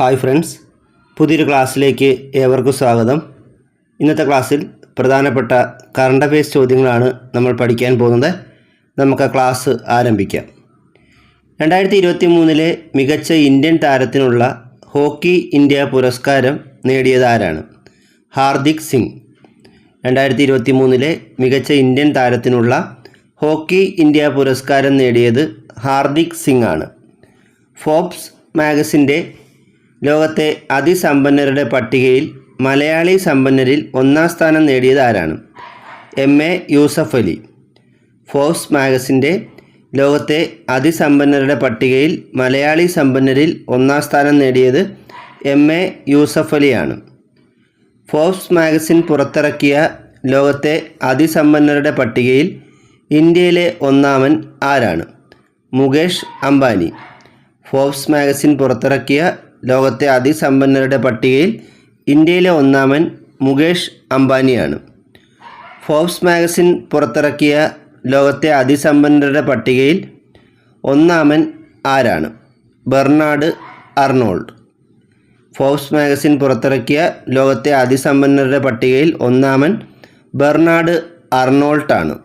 Hi friends പുതിയൊരു ക്ലാസ്സിലേക്ക് ഏവർക്കും സ്വാഗതം. ഇന്നത്തെ ക്ലാസ്സിൽ പ്രധാനപ്പെട്ട കറണ്ട് അഫയേഴ്സ് ചോദ്യങ്ങളാണ് നമ്മൾ പഠിക്കാൻ പോകുന്നത്. നമുക്ക് ക്ലാസ് ആരംഭിക്കാം. രണ്ടായിരത്തി ഇരുപത്തി മൂന്നിലെ മികച്ച ഇന്ത്യൻ താരത്തിനുള്ള ഹോക്കി ഇന്ത്യ പുരസ്കാരം നേടിയത് ആരാണ്? ഹാർദിക് സിംഗ്. രണ്ടായിരത്തി ഇരുപത്തി മൂന്നിലെ മികച്ച ഇന്ത്യൻ താരത്തിനുള്ള ഹോക്കി ഇന്ത്യ പുരസ്കാരം നേടിയത് ഹാർദിക് സിംഗ് ആണ്. ഫോബ്സ് മാഗസിന്റെ ലോകത്തെ അതിസമ്പന്നരുടെ പട്ടികയിൽ മലയാളി സമ്പന്നരിൽ ഒന്നാം സ്ഥാനം നേടിയത് ആരാണ്? M. A. Yusuff Ali. Forbes മാഗസിന്റെ ലോകത്തെ അതിസമ്പന്നരുടെ പട്ടികയിൽ മലയാളി സമ്പന്നരിൽ ഒന്നാം സ്ഥാനം നേടിയത് എം. എ. യൂസഫ് അലിയാണ്. ഫോബ്സ് മാഗസിൻ പുറത്തിറക്കിയ ലോകത്തെ അതിസമ്പന്നരുടെ പട്ടികയിൽ ഇന്ത്യയിലെ ഒന്നാമൻ ആരാണ്? മുകേഷ് അംബാനി. ഫോബ്സ് മാഗസിൻ പുറത്തിറക്കിയ ലോകത്തെ അതിസമ്പന്നരുടെ പട്ടികയിൽ ഇന്ത്യയിലെ ഒന്നാമൻ മുകേഷ് അംബാനിയാണ്. ഫോബ്സ് മാഗസിൻ പുറത്തിറക്കിയ ലോകത്തെ അതിസമ്പന്നരുടെ പട്ടികയിൽ ഒന്നാമൻ ആരാണ്? Bernard Arnold. ഫോബ്സ് മാഗസിൻ പുറത്തിറക്കിയ ലോകത്തെ അതിസമ്പന്നരുടെ പട്ടികയിൽ ഒന്നാമൻ ബെർണാഡ് അർണോൾട്ടാണ്.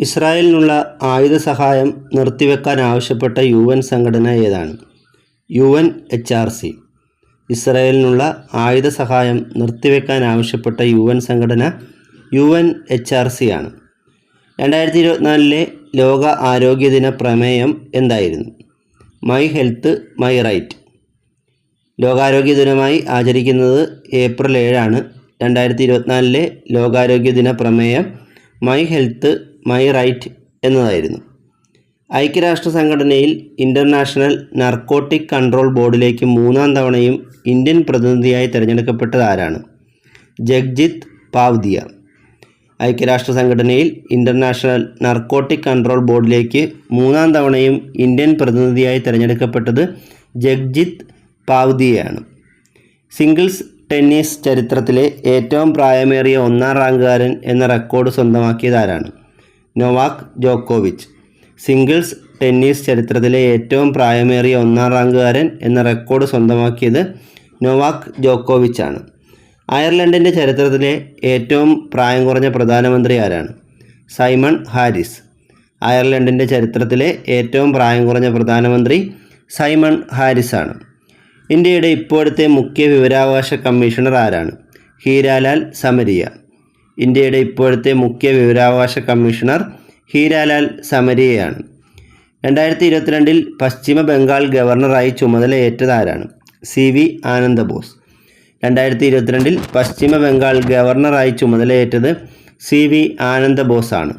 ഇസ്രായേലിനുള്ള ആയുധ സഹായം നിർത്തിവെക്കാൻ ആവശ്യപ്പെട്ട യു എൻ സംഘടന ഏതാണ്? U N H R C ഇസ്രായേലിനുള്ള ആയുധ സഹായം നിർത്തിവെക്കാൻ ആവശ്യപ്പെട്ട യു എൻ സംഘടന U N H R C ആണ് രണ്ടായിരത്തി ഇരുപത്തിനാലിലെ ലോക ആരോഗ്യദിന പ്രമേയം എന്തായിരുന്നു? My health my right. ലോകാരോഗ്യ ദിനമായി ആചരിക്കുന്നത് ഏപ്രിൽ ഏഴാണ്. രണ്ടായിരത്തി ഇരുപത്തിനാലിലെ ലോകാരോഗ്യ ദിന പ്രമേയം മൈ ഹെൽത്ത് മൈ റൈറ്റ് എന്നതായിരുന്നു. ഐക്യരാഷ്ട്ര സംഘടനയിൽ ഇന്റർനാഷണൽ നർക്കോട്ടിക് കൺട്രോൾ ബോർഡിലേക്ക് മൂന്നാം തവണയും ഇന്ത്യൻ പ്രതിനിധിയായി തിരഞ്ഞെടുക്കപ്പെട്ടത് ആരാണ്? ജഗ്ജിത്ത് പാവ്ദിയ. ഐക്യരാഷ്ട്ര സംഘടനയിൽ ഇന്റർനാഷണൽ നർക്കോട്ടിക് കൺട്രോൾ ബോർഡിലേക്ക് മൂന്നാം തവണയും ഇന്ത്യൻ പ്രതിനിധിയായി തിരഞ്ഞെടുക്കപ്പെട്ടത് ജഗ്ജിത്ത് പാവ്ദിയയാണ്. സിംഗിൾസ് ടെന്നീസ് ചരിത്രത്തിലെ ഏറ്റവും പ്രായമേറിയ ഒന്നാം റാങ്കുകാരൻ എന്ന റെക്കോർഡ് സ്വന്തമാക്കിയതാരാണ് നൊവാക് ജോക്കോവിച്ച്. സിംഗിൾസ് ടെന്നീസ് ചരിത്രത്തിലെ ഏറ്റവും പ്രായമേറിയ ഒന്നാം റാങ്കുകാരൻ എന്ന റെക്കോർഡ് സ്വന്തമാക്കിയത് നൊവാക് ജോക്കോവിച്ച് ആണ് അയർലൻഡിന്റെ ചരിത്രത്തിലെ ഏറ്റവും പ്രായം കുറഞ്ഞ പ്രധാനമന്ത്രി ആരാണ്? Simon Harris. അയർലൻഡിന്റെ ചരിത്രത്തിലെ ഏറ്റവും പ്രായം കുറഞ്ഞ പ്രധാനമന്ത്രി സൈമൺ ഹാരിസാണ്. ഇന്ത്യയുടെ ഇപ്പോഴത്തെ മുഖ്യ വിവരാവകാശ കമ്മീഷണർ ആരാണ്? ഹീരാലാൽ സമരിയ. ഇന്ത്യയുടെ ഇപ്പോഴത്തെ മുഖ്യ വിവരാവകാശ കമ്മീഷണർ ഹീരാലാൽ സമരിയയാണ്. രണ്ടായിരത്തി ഇരുപത്തിരണ്ടിൽ പശ്ചിമ ബംഗാൾ ഗവർണറായി ചുമതലയേറ്റതാരാണ്? C V Ananda Bose. രണ്ടായിരത്തി ഇരുപത്തിരണ്ടിൽ പശ്ചിമ ബംഗാൾ ഗവർണറായി ചുമതലയേറ്റത് സി വി ആനന്ദബോസാണ്.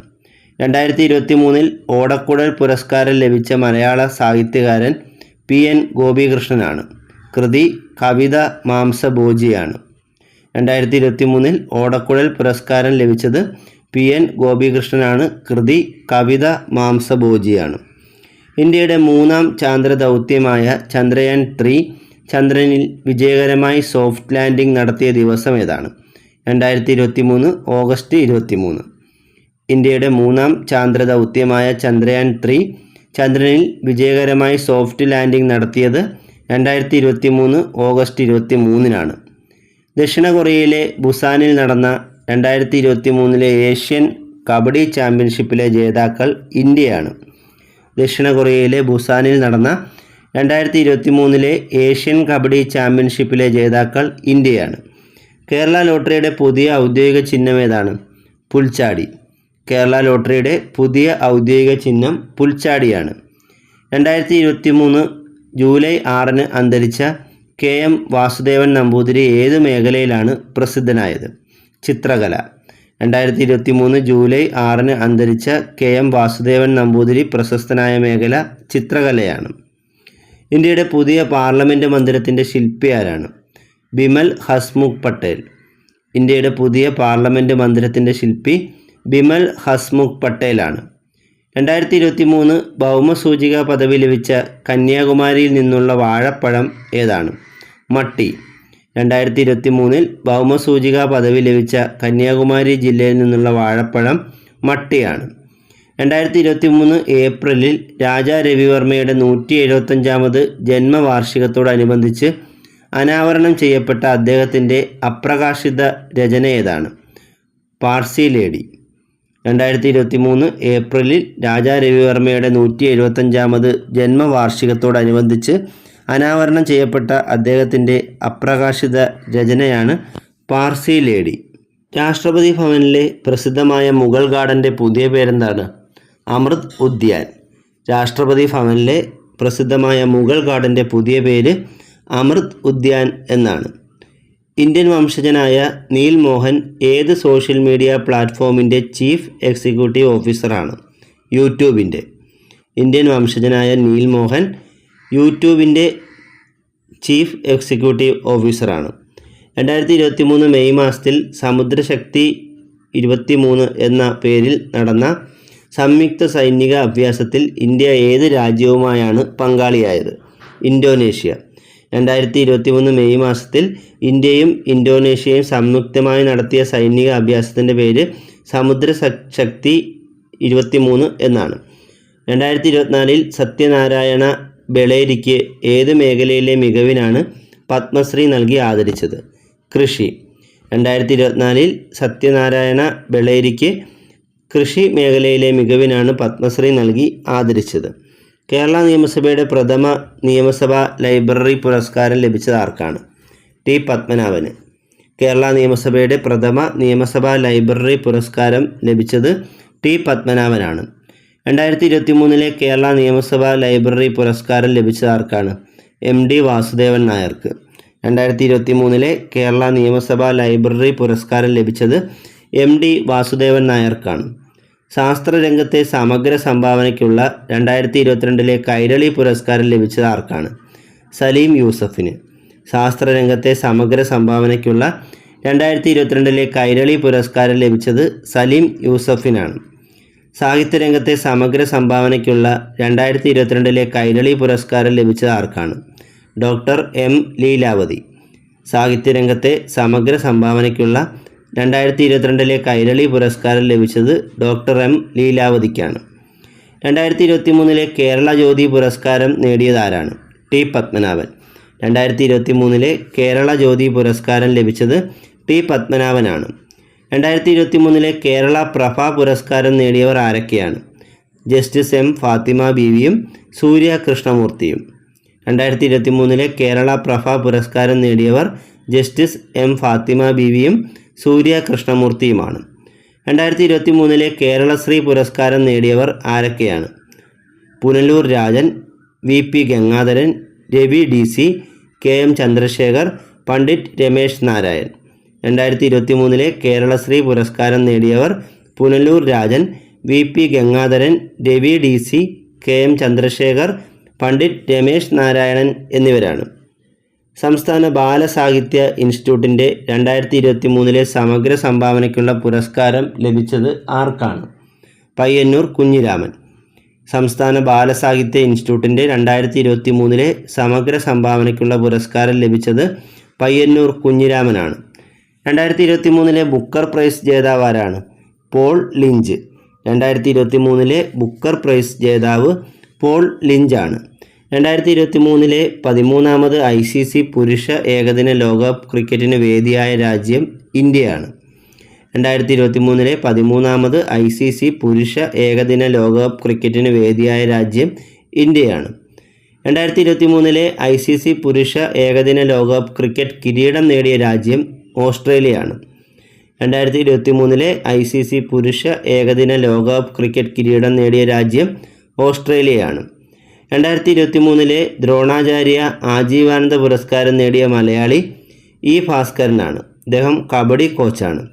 രണ്ടായിരത്തി ഇരുപത്തി മൂന്നിൽ ഓടക്കുഴൽ പുരസ്കാരം ലഭിച്ച മലയാള സാഹിത്യകാരൻ പി എൻ ഗോപികൃഷ്ണനാണ്. കൃതി കവിത മാംസഭോജിയാണ്. രണ്ടായിരത്തി ഇരുപത്തി മൂന്നിൽ ഓടക്കുഴൽ പുരസ്കാരം ലഭിച്ചത് പി എൻ ഗോപികൃഷ്ണനാണ് കൃതി കവിത മാംസഭോജിയാണ്. ഇന്ത്യയുടെ മൂന്നാം ചാന്ദ്ര ദൗത്യമായ ചന്ദ്രയാൻ ത്രീ ചന്ദ്രനിൽ വിജയകരമായി സോഫ്റ്റ് ലാൻഡിംഗ് നടത്തിയ ദിവസം ഏതാണ്? രണ്ടായിരത്തി ഇരുപത്തി മൂന്ന് ഓഗസ്റ്റ് ഇരുപത്തി മൂന്ന് ഇന്ത്യയുടെ മൂന്നാം ചാന്ദ്ര ദൗത്യമായ ചന്ദ്രയാൻ ത്രീ ചന്ദ്രനിൽ വിജയകരമായി സോഫ്റ്റ് ലാൻഡിംഗ് നടത്തിയത് രണ്ടായിരത്തി ഇരുപത്തി മൂന്ന് ഓഗസ്റ്റ് ഇരുപത്തി മൂന്നിനാണ് ദക്ഷിണ കൊറിയയിലെ ബുസാനിൽ നടന്ന രണ്ടായിരത്തി ഇരുപത്തി മൂന്നിലെ ഏഷ്യൻ കബഡി ചാമ്പ്യൻഷിപ്പിലെ ജേതാക്കൾ ഇന്ത്യയാണ്. ദക്ഷിണ കൊറിയയിലെ ബുസാനിൽ നടന്ന രണ്ടായിരത്തി ഇരുപത്തി മൂന്നിലെ ഏഷ്യൻ കബഡി ചാമ്പ്യൻഷിപ്പിലെ ജേതാക്കൾ ഇന്ത്യയാണ്. കേരള ലോട്ടറിയുടെ പുതിയ ഔദ്യോഗിക ചിഹ്നം ഏതാണ്? പുൽച്ചാടി. കേരള ലോട്ടറിയുടെ പുതിയ ഔദ്യോഗിക ചിഹ്നം പുൽച്ചാടിയാണ്. രണ്ടായിരത്തി ഇരുപത്തി മൂന്ന് ജൂലൈ ആറിന് അന്തരിച്ച കെ എം വാസുദേവൻ നമ്പൂതിരി ഏത് മേഖലയിലാണ് പ്രസിദ്ധനായത്? ചിത്രകല. രണ്ടായിരത്തി ഇരുപത്തി മൂന്ന് ജൂലൈ ആറിന് അന്തരിച്ച കെ എം വാസുദേവൻ നമ്പൂതിരി പ്രശസ്തനായ മേഖല ചിത്രകലയാണ്. ഇന്ത്യയുടെ പുതിയ പാർലമെന്റ് മന്ദിരത്തിന്റെ ശില്പി ആരാണ്? ബിമൽ ഹസ്മുഖ് പട്ടേൽ. ഇന്ത്യയുടെ പുതിയ പാർലമെന്റ് മന്ദിരത്തിന്റെ ശില്പി ബിമൽ ഹസ്മുഖ് പട്ടേലാണ്. രണ്ടായിരത്തി ഇരുപത്തി മൂന്ന് ഭൗമസൂചിക പദവി ലഭിച്ച കന്യാകുമാരിയിൽ നിന്നുള്ള വാഴപ്പഴം ഏതാണ്? മട്ടി. രണ്ടായിരത്തി ഇരുപത്തി മൂന്നിൽ ഭൗമസൂചിക പദവി ലഭിച്ച കന്യാകുമാരി ജില്ലയിൽ നിന്നുള്ള വാഴപ്പഴം മട്ടിയാണ്. രണ്ടായിരത്തി ഇരുപത്തി മൂന്ന് ഏപ്രിലിൽ രാജാ രവിവർമ്മയുടെ നൂറ്റി എഴുപത്തഞ്ചാമത് ജന്മവാർഷികത്തോടനുബന്ധിച്ച് അനാവരണം ചെയ്യപ്പെട്ട അദ്ദേഹത്തിന്റെ അപ്രകാശിത രചന ഏതാണ്? പാർസി ലേഡി. രണ്ടായിരത്തി ഇരുപത്തി മൂന്ന് ഏപ്രിലിൽ രാജാ രവിവർമ്മയുടെ നൂറ്റി എഴുപത്തഞ്ചാമത് ജന്മവാർഷികത്തോടനുബന്ധിച്ച് അനാവരണം ചെയ്യപ്പെട്ട അദ്ദേഹത്തിന്റെ അപ്രകാശിത രചനയാണ് പാർസി ലേഡി. രാഷ്ട്രപതി ഭവനിലെ പ്രസിദ്ധമായ മുഗൾ ഗാർഡന്റെ പുതിയ പേരെന്താണ്? അമൃത് ഉദ്യാൻ. രാഷ്ട്രപതി ഭവനിലെ പ്രസിദ്ധമായ മുഗൾ ഗാർഡന്റെ പുതിയ പേര് അമൃത് ഉദ്യാൻ എന്നാണ്. ഇന്ത്യൻ വംശജനായ നീൽ മോഹൻ ഏത് സോഷ്യൽ മീഡിയ പ്ലാറ്റ്ഫോമിന്റെ ചീഫ് എക്സിക്യൂട്ടീവ് ഓഫീസറാണ്? യൂട്യൂബിന്റെ. ഇന്ത്യൻ വംശജനായ നീൽ മോഹൻ യൂട്യൂബിന്റെ ചീഫ് എക്സിക്യൂട്ടീവ് ഓഫീസറാണ്. രണ്ടായിരത്തി ഇരുപത്തി മൂന്ന് മെയ് മാസത്തിൽ സമുദ്രശക്തി ഇരുപത്തി മൂന്ന് എന്ന പേരിൽ നടന്ന സംയുക്ത സൈനിക അഭ്യാസത്തിൽ ഇന്ത്യ ഏത് രാജ്യവുമായാണ് പങ്കാളിയായത്? ഇന്തോനേഷ്യ. രണ്ടായിരത്തി ഇരുപത്തി മൂന്ന് മെയ് മാസത്തിൽ ഇന്ത്യയും ഇന്തോനേഷ്യയും സംയുക്തമായി നടത്തിയ സൈനിക അഭ്യാസത്തിന്റെ പേര് സമുദ്ര ശക്തി ഇരുപത്തി മൂന്ന് എന്നാണ്. രണ്ടായിരത്തി ഇരുപത്തിനാലിൽ സത്യനാരായണ ബെളേരിക്ക് ഏത് മേഖലയിലെ മികവിനാണ് പത്മശ്രീ നൽകി ആദരിച്ചത്? കൃഷി. രണ്ടായിരത്തി ഇരുപത്തിനാലിൽ സത്യനാരായണ ബെളേരിക്ക് കൃഷി മേഖലയിലെ മികവിനാണ് പത്മശ്രീ നൽകി ആദരിച്ചത്. കേരള നിയമസഭയുടെ പ്രഥമ നിയമസഭാ ലൈബ്രറി പുരസ്കാരം ലഭിച്ചത് ആർക്കാണ്? ടി പത്മനാഭന്. കേരള നിയമസഭയുടെ പ്രഥമ നിയമസഭാ ലൈബ്രറി പുരസ്കാരം ലഭിച്ചത് ടി പത്മനാഭനാണ്. രണ്ടായിരത്തി ഇരുപത്തി മൂന്നിലെ കേരള നിയമസഭാ ലൈബ്രറി പുരസ്കാരം ലഭിച്ചത് ആർക്കാണ്? എം ഡി വാസുദേവൻ നായർക്ക്. രണ്ടായിരത്തി ഇരുപത്തി മൂന്നിലെ കേരള നിയമസഭാ ലൈബ്രറി പുരസ്കാരം ലഭിച്ചത് എം ഡി വാസുദേവൻ നായർക്കാണ്. ശാസ്ത്രരംഗത്തെ സമഗ്ര സംഭാവനയ്ക്കുള്ള രണ്ടായിരത്തി ഇരുപത്തിരണ്ടിലെ കൈരളി പുരസ്കാരം ലഭിച്ചത് ആർക്കാണ്? സലീം യൂസഫിന്. ശാസ്ത്രരംഗത്തെ സമഗ്ര സംഭാവനയ്ക്കുള്ള രണ്ടായിരത്തി ഇരുപത്തിരണ്ടിലെ കൈരളി പുരസ്കാരം ലഭിച്ചത് സലീം യൂസഫിനാണ്. സാഹിത്യരംഗത്തെ സമഗ്ര സംഭാവനയ്ക്കുള്ള രണ്ടായിരത്തി ഇരുപത്തിരണ്ടിലെ കൈരളി പുരസ്കാരം ലഭിച്ചത് ആർക്കാണ്? Doctor M Leelavathi. സാഹിത്യരംഗത്തെ സമഗ്ര സംഭാവനയ്ക്കുള്ള രണ്ടായിരത്തി ഇരുപത്തിരണ്ടിലെ കൈരളി പുരസ്കാരം ലഭിച്ചത് ഡോക്ടർ എം ലീലാവതിക്കാണ്. രണ്ടായിരത്തി ഇരുപത്തി മൂന്നിലെ കേരള ജ്യോതി പുരസ്കാരം നേടിയതാരാണ് ടി പത്മനാഭൻ. രണ്ടായിരത്തി ഇരുപത്തി മൂന്നിലെ കേരള ജ്യോതി പുരസ്കാരം ലഭിച്ചത് ടി പത്മനാഭനാണ്. രണ്ടായിരത്തി ഇരുപത്തി മൂന്നിലെ കേരള പ്രഭ പുരസ്കാരം നേടിയവർ ആരൊക്കെയാണ്? Justice M. ഫാത്തിമ ബീവിയും സൂര്യ കൃഷ്ണമൂർത്തിയും. രണ്ടായിരത്തി ഇരുപത്തി മൂന്നിലെ കേരള പ്രഭ പുരസ്കാരം നേടിയവർ ജസ്റ്റിസ് എം. ഫാത്തിമ ബീവിയും സൂര്യ കൃഷ്ണമൂർത്തിയുമാണ്. രണ്ടായിരത്തി ഇരുപത്തി മൂന്നിലെ കേരളശ്രീ പുരസ്കാരം നേടിയവർ ആരൊക്കെയാണ്? Punalur Rajan V. P. Gangadharan Ravi D. C K. M. Chandrashekhar Pandit Ramesh Narayan. രണ്ടായിരത്തി ഇരുപത്തി മൂന്നിലെ കേരളശ്രീ പുരസ്കാരം നേടിയവർ Punalur Rajan V P Gangadharan Ravi D C K M Chandrashekhar Pandit Ramesh Narayanan എന്നിവരാണ്. സംസ്ഥാന ബാലസാഹിത്യ ഇൻസ്റ്റിറ്റ്യൂട്ടിന്റെ രണ്ടായിരത്തി ഇരുപത്തി മൂന്നിലെ സമഗ്ര സംഭാവനയ്ക്കുള്ള പുരസ്കാരം ലഭിച്ചത് ആർക്കാണ്? പയ്യന്നൂർ കുഞ്ഞിരാമൻ. സംസ്ഥാന ബാലസാഹിത്യ ഇൻസ്റ്റിറ്റ്യൂട്ടിന്റെ രണ്ടായിരത്തി ഇരുപത്തി മൂന്നിലെ സമഗ്ര സംഭാവനയ്ക്കുള്ള പുരസ്കാരം ലഭിച്ചത് പയ്യന്നൂർ കുഞ്ഞിരാമനാണ്. രണ്ടായിരത്തി ഇരുപത്തി മൂന്നിലെ ബുക്കർ പ്രൈസ് ജേതാവാരാണ് പോൾ ലിഞ്ച്. രണ്ടായിരത്തി ഇരുപത്തി മൂന്നിലെ ബുക്കർ പ്രൈസ് ജേതാവ് പോൾ ലിഞ്ചാണ്. രണ്ടായിരത്തി ഇരുപത്തി മൂന്നിലെ പതിമൂന്നാമത് ഐ സി സി പുരുഷ ഏകദിന ലോകകപ്പ് ക്രിക്കറ്റിന് വേദിയായ രാജ്യം ഇന്ത്യയാണ്. രണ്ടായിരത്തി ഇരുപത്തി മൂന്നിലെ പതിമൂന്നാമത് ഐ സി സി പുരുഷ ഏകദിന ലോകകപ്പ് ക്രിക്കറ്റിന് വേദിയായ രാജ്യം ഇന്ത്യയാണ്. രണ്ടായിരത്തി ഇരുപത്തി മൂന്നിലെ ഐ സി സി പുരുഷ ഏകദിന ലോകകപ്പ് ക്രിക്കറ്റ് കിരീടം നേടിയ രാജ്യം ഓസ്ട്രേലിയയാണ്. രണ്ടായിരത്തി ഇരുപത്തി മൂന്നിലെ ഐ സി സി പുരുഷ ഏകദിന ലോകകപ്പ് ക്രിക്കറ്റ് കിരീടം നേടിയ രാജ്യം ഓസ്ട്രേലിയയാണ്. രണ്ടായിരത്തി ഇരുപത്തി മൂന്നിലെ ദ്രോണാചാര്യ ആജീവാനന്ദ പുരസ്കാരം നേടിയ മലയാളി ഇ ഭാസ്കരനാണ്. അദ്ദേഹം കബഡി കോച്ചാണ്.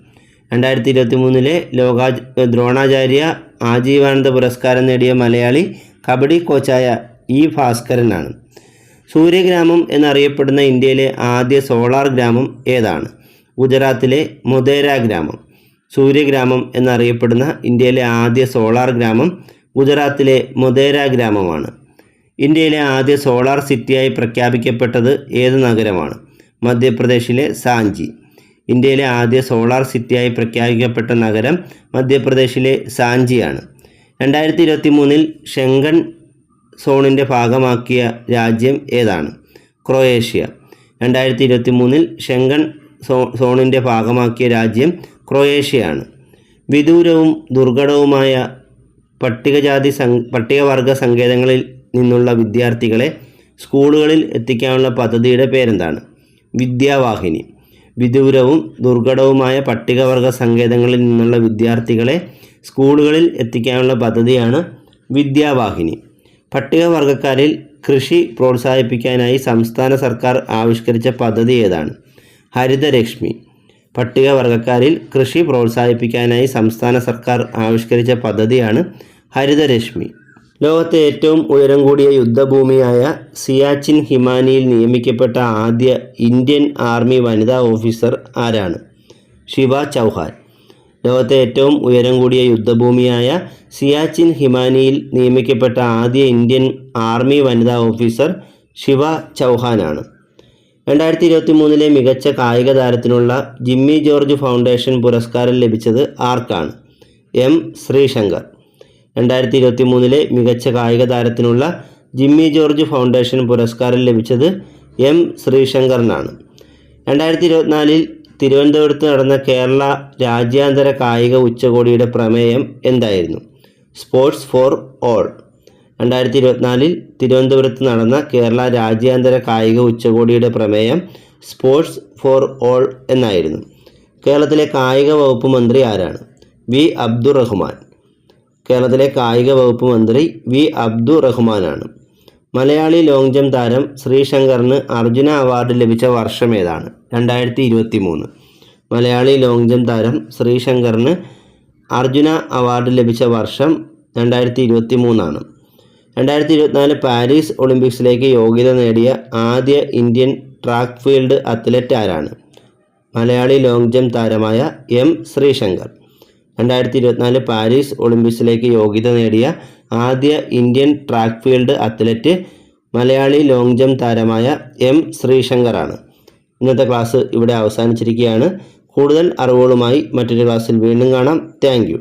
രണ്ടായിരത്തി ഇരുപത്തി മൂന്നിലെ ലോകാ ദ്രോണാചാര്യ ആജീവാനന്ദ പുരസ്കാരം നേടിയ മലയാളി കബഡി കോച്ചായ ഇ ഭാസ്കരനാണ്. സൂര്യഗ്രാമം എന്നറിയപ്പെടുന്ന ഇന്ത്യയിലെ ആദ്യ സോളാർ ഗ്രാമം ഏതാണ്? ഗുജറാത്തിലെ മൊതേര ഗ്രാമം സൂര്യഗ്രാമം എന്നറിയപ്പെടുന്ന ഇന്ത്യയിലെ ആദ്യ സോളാർ ഗ്രാമം ഗുജറാത്തിലെ മൊതേര ഗ്രാമമാണ്. ഇന്ത്യയിലെ ആദ്യ സോളാർ സിറ്റിയായി പ്രഖ്യാപിക്കപ്പെട്ടത് ഏത് നഗരമാണ്? മധ്യപ്രദേശിലെ സാഞ്ചി. ഇന്ത്യയിലെ ആദ്യ സോളാർ സിറ്റിയായി പ്രഖ്യാപിക്കപ്പെട്ട നഗരം മധ്യപ്രദേശിലെ സാഞ്ചിയാണ്. രണ്ടായിരത്തി ഇരുപത്തി മൂന്നിൽ ഷെങ്കൺ സോണിന്റെ ഭാഗമാക്കിയ രാജ്യം ഏതാണ്? ക്രൊയേഷ്യ. രണ്ടായിരത്തി ഇരുപത്തി മൂന്നിൽ ഷെങ്കൺ സോണിന്റെ ഭാഗമാക്കിയ രാജ്യം ക്രൊയേഷ്യയാണ്. വിദൂരവും ദുർഘടവുമായ പട്ടികജാതി സം പട്ടികവർഗ സങ്കേതങ്ങളിൽ നിന്നുള്ള വിദ്യാർത്ഥികളെ സ്കൂളുകളിൽ എത്തിക്കാനുള്ള പദ്ധതിയുടെ പേരെന്താണ്? വിദ്യാവാഹിനി. വിദൂരവും ദുർഘടവുമായ പട്ടികവർഗ സങ്കേതങ്ങളിൽ നിന്നുള്ള വിദ്യാർത്ഥികളെ സ്കൂളുകളിൽ എത്തിക്കാനുള്ള പദ്ധതിയാണ് വിദ്യാവാഹിനി. പട്ടികവർഗക്കാരിൽ കൃഷി പ്രോത്സാഹിപ്പിക്കാനായി സംസ്ഥാന സർക്കാർ ആവിഷ്കരിച്ച പദ്ധതി ഏതാണ്? ഹരിതരശ്മി പട്ടികവർഗക്കാരിൽ കൃഷി പ്രോത്സാഹിപ്പിക്കാനായി സംസ്ഥാന സർക്കാർ ആവിഷ്കരിച്ച പദ്ധതിയാണ് ഹരിതരശ്മി ലോകത്തെ ഏറ്റവും ഉയരം കൂടിയ യുദ്ധഭൂമിയായ സിയാച്ചിൻ ഹിമാനിയിൽ നിയമിക്കപ്പെട്ട ആദ്യ ഇന്ത്യൻ ആർമി വനിതാ ഓഫീസർ ആരാണ്? ശിവ ചൗഹാൻ. ലോകത്തെ ഏറ്റവും ഉയരം കൂടിയ യുദ്ധഭൂമിയായ സിയാച്ചിൻ ഹിമാനിയിൽ നിയമിക്കപ്പെട്ട ആദ്യ ഇന്ത്യൻ ആർമി വനിതാ ഓഫീസർ ശിവ ചൗഹാനാണ്. രണ്ടായിരത്തി ഇരുപത്തി മൂന്നിലെ മികച്ച കായിക താരത്തിനുള്ള ജിമ്മി ജോർജ് ഫൗണ്ടേഷൻ പുരസ്കാരം ലഭിച്ചത് ആർക്കാണ്? എം. ശ്രീശങ്കർ. രണ്ടായിരത്തി ഇരുപത്തി മൂന്നിലെ മികച്ച കായിക താരത്തിനുള്ള ജിമ്മി ജോർജ് ഫൗണ്ടേഷൻ പുരസ്കാരം ലഭിച്ചത് എം. ശ്രീശങ്കറിനാണ്. രണ്ടായിരത്തി ഇരുപത്തിനാലിൽ തിരുവനന്തപുരത്ത് നടന്ന കേരള രാജ്യാന്തര കായിക ഉച്ചകോടിയുടെ പ്രമേയം എന്തായിരുന്നു? Sports for all. രണ്ടായിരത്തി ഇരുപത്തിനാലിൽ തിരുവനന്തപുരത്ത് നടന്ന കേരള രാജ്യാന്തര കായിക ഉച്ചകോടിയുടെ പ്രമേയം സ്പോർട്സ് ഫോർ ഓൾ എന്നായിരുന്നു. കേരളത്തിലെ കായിക വകുപ്പ് മന്ത്രി ആരാണ്? വി. അബ്ദുറഹ്മാൻ. കേരളത്തിലെ കായിക വകുപ്പ് മന്ത്രി വി. അബ്ദുറഹ്മാനാണ്. മലയാളി ലോങ് ജംപ് താരം ശ്രീശങ്കറിന് അർജുന അവാർഡ് ലഭിച്ച വർഷം ഏതാണ്? രണ്ടായിരത്തി ഇരുപത്തി മൂന്ന് മലയാളി ലോങ് ജംപ് താരം ശ്രീശങ്കറിന് അർജുന അവാർഡ് ലഭിച്ച വർഷം രണ്ടായിരത്തി ഇരുപത്തി മൂന്നാണ് രണ്ടായിരത്തി ഇരുപത്തിനാല് പാരീസ് ഒളിമ്പിക്സിലേക്ക് യോഗ്യത നേടിയ ആദ്യ ഇന്ത്യൻ ട്രാക്ക് ഫീൽഡ് അത്ലറ്റ് ആരാണ്? മലയാളി ലോങ് ജംപ് താരമായ എം ശ്രീശങ്കർ. രണ്ടായിരത്തി ഇരുപത്തിനാല് പാരീസ് ഒളിമ്പിക്സിലേക്ക് യോഗ്യത നേടിയ ആദ്യ Indian track field athlete Malayali long jump താരമായ എം ശ്രീശങ്കറാണ്. ഇന്നത്തെ ക്ലാസ് ഇവിടെ അവസാനിച്ചിരിക്കുകയാണ്. കൂടുതൽ അറിവുകളുമായി മറ്റൊരു ക്ലാസ്സിൽ വീണ്ടും കാണാം. താങ്ക്